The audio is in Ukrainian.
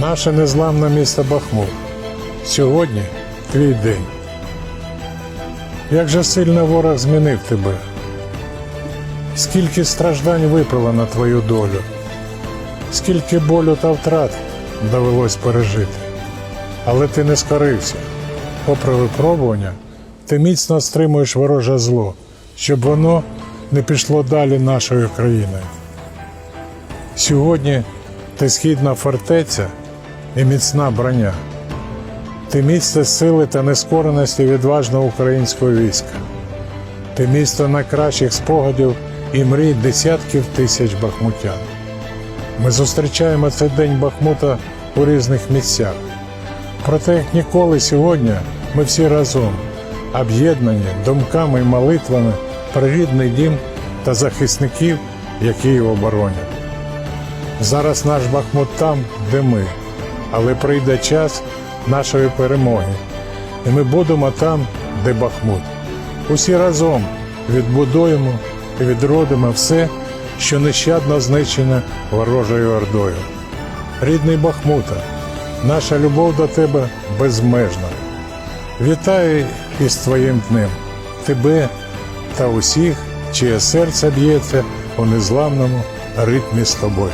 Наше незламне місто Бахмут. Сьогодні твій день. Як же сильно ворог змінив тебе? Скільки страждань випало на твою долю, скільки болю та втрат довелось пережити. Але ти не скорився. Попри випробування, ти міцно стримуєш вороже зло, щоб воно не пішло далі нашою країною. Сьогодні ти східна фортеця і міцна броня. Ти місце сили та нескореності відважного українського війська. Ти місто найкращих спогадів і мрій десятків тисяч бахмутян. Ми зустрічаємо цей день Бахмута у різних місцях. Проте, як ніколи сьогодні, ми всі разом, об'єднані думками і молитвами про рідний дім та захисників, які його боронять. Зараз наш Бахмут там, де ми, але прийде час нашої перемоги, і ми будемо там, де Бахмут. Усі разом відбудуємо і відродимо все, що нещадно знищено ворожою ордою. Рідний Бахмута, наша любов до тебе безмежна. Вітаю із твоїм днем, тебе та усіх, чиє серце б'ється у незламному ритмі з тобою.